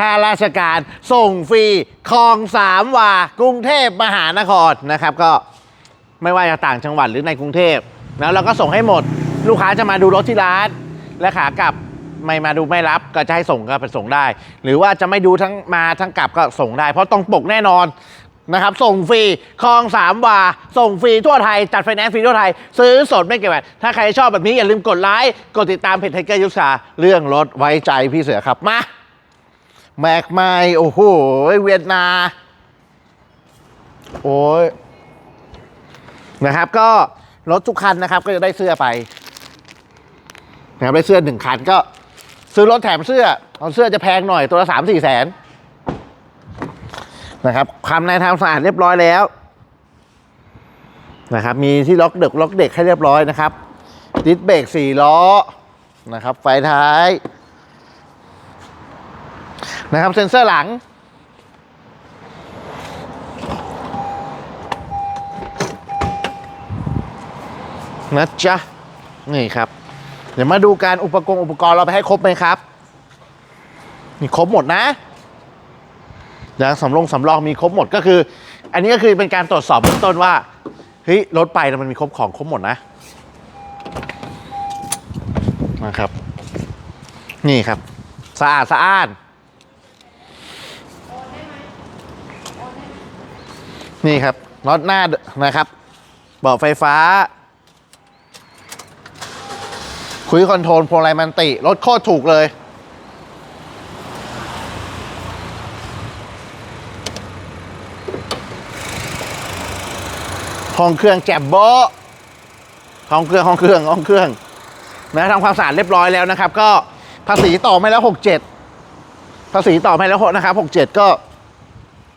ค่าราชการ ส่งฟรีคลองสามวากรุงเทพมหานครนะครับ ก็ไม่ว่าจะต่างจังหวัดหรือในกรุงเทพแล้วเราก็ส่งให้หมด ลูกค้าจะมาดูรถที่ร้าน และขากลับไม่มาดูไม่รับก็จะให้ส่งก็ไปส่งได้ หรือว่าจะไม่ดูทั้งมาทั้งกลับก็ส่งได้ เพราะต้องปกแน่นอนนะครับ ส่งฟรีคลองสามวา ส่งฟรีทั่วไทย จัดไฟแนนซ์ฟรีทั่วไทย ซื้อสดไม่เก็บแบตถ้าใครชอบแบบนี้อย่าลืมกดไลค์ กดติดตามเพจไทเกอร์ยุทธาเรื่องรถไว้ใจพี่เสือครับ มา แม็กไมโอ้โห เวียดนา โอ้ยนะครับ ก็รถทุกคันนะครับ ก็จะได้เสื้อไปนะครับได้เสื้อหนึ่งคันก็ซื้อรถแถมเสื้อเอาเสื้อจะแพงหน่อยตัวละสามสี่แสนนะครับคำในทำสะอาดเรียบร้อยแล้วนะครับ มีที่ล็อกเด็กล็อกเด็กให้เรียบร้อยนะครับดิสเบรกสี่ล้อนะครับ ไฟท้าย นะครับเซ็นเซอร์หลัง นะจ๊ะ นี่ครับ เดี๋ยวมาดูการอุปกรณ์อุปกรณ์เราไปให้ครบไหมครับมีครบหมดนะอย่างสำรองสำรองมีครบหมดก็คือ อันนี้ก็คือเป็นการตรวจสอบเบื้องต้นว่าเฮ้ยรถไปแล้วมันมีครบของครบหมดนะนะครับ นี่ครับ สะอาดสะอ้าน นี่ครับน็อตหน้านะครับเบาะไฟฟ้า คุยคอนโทรลพวงไลมันติ รถโคตรถูกเลย ห้องเครื่องแจ่มโบห้องเครื่องห้องเครื่องห้องเครื่องนะทำความสะอาดเรียบร้อยแล้วนะครับ ก็ภาษีต่อไม่แล้วหกเจ็ดภาษีต่อไม่แล้วนะครับหกเจ็ดก็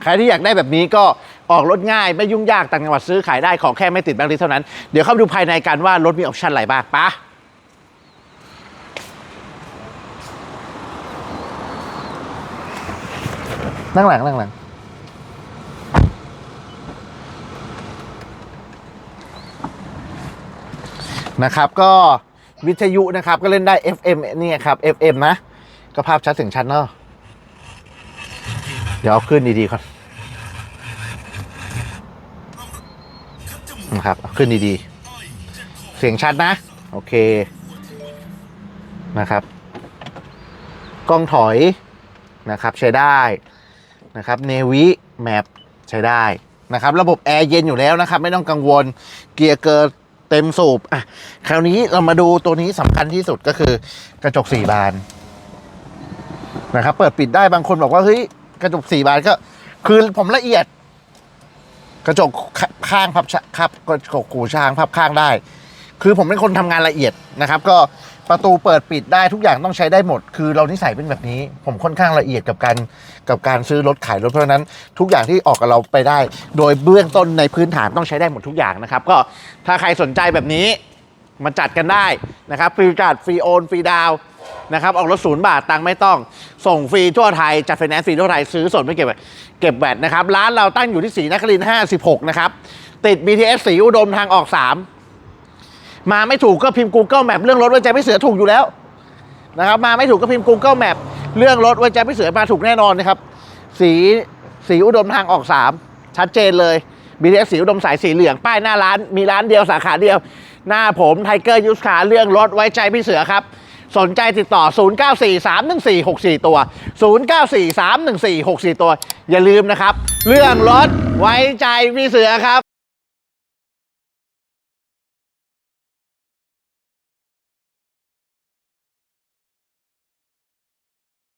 ใครที่อยากได้แบบนี้ก็ ออกรถง่ายไม่ยุ่งยากต่างจังหวัดซื้อขายได้ขอแค่ไม่ติดแบงค์ลิสเท่านั้น เดี๋ยวเข้าไปดูภายในกันว่ารถมีออปชั่นอะไรบ้างปะนั่งหลังนั่งหลังนะครับก็วิทยุนะครับก็เล่นได้ FM เนี่ยครับ FM นะ ก็ภาพชัดเสียงชัดเนาะเดี๋ยวเอาขึ้นดีๆก่อน นะครับ ขึ้นดีๆ เสียงชัดนะ โอเคนะครับ กล้องถอยนะครับใช้ได้นะครับเนวิแมปใช้ได้นะครับ ระบบแอร์เย็นอยู่แล้วนะครับ ไม่ต้องกังวลเกียร์เกิร์เต็มสูบอะคราวนี้เรามาดูตัวนี้สำคัญที่สุดก็คือกระจกสี่บานนะครับเปิดปิดได้บางคนบอกว่าเฮ้ยกระจกสี่บานก็ คือผมละเอียด กระจก ข้างพับครับก็ขู่ช้างพับข้างได้ คือผมเป็นคนทำงานละเอียดนะครับ ก็ประตูเปิดปิดได้ทุกอย่างต้องใช้ได้หมด คือเรานิสัยเป็นแบบนี้ ผมค่อนข้างละเอียดกับการกับการซื้อรถขายรถเพราะนั้นทุกอย่างที่ออกกับเราไปได้ โดยเบื้องต้นในพื้นฐานต้องใช้ได้หมดทุกอย่างนะครับ ก็ถ้าใครสนใจแบบนี้ มาจัดกันได้นะครับฟรีจัดฟรีโอนฟรีดาวนะครับออกรถศูนย์บาทตังค์ไม่ต้อง ส่งฟรีทั่วไทย จัดไฟแนนซ์ฟรีทั่วไทย ซื้อสดไม่เก็บเก็บแบตนะครับ ร้านเราตั้งอยู่ที่สีนครินทร์56 นะครับ ติด BTS สีอุดมทางออก 3 มาไม่ถูกก็พิมพ์ Google Map เรื่องรถไว้ใจไม่เสือถูกอยู่แล้วนะครับมาไม่ถูกก็พิมพ์ Google Map เรื่องรถไว้ใจไม่เสือมาถูกแน่นอนนะครับ สีสีอุดมทางออก 3 ชัดเจนเลย BTS สีอุดมสายสีเหลืองป้ายหน้าร้านมีร้านเดียวสาขาเดียว หน้าผมไทเกอร์ยูสคาเรื่องรถไว้ใจพี่เสือครับ สนใจติดต่อ 09431464 ตัว 09431464 ตัว อย่าลืมนะครับ เรื่องรถไว้ใจพี่เสือครับ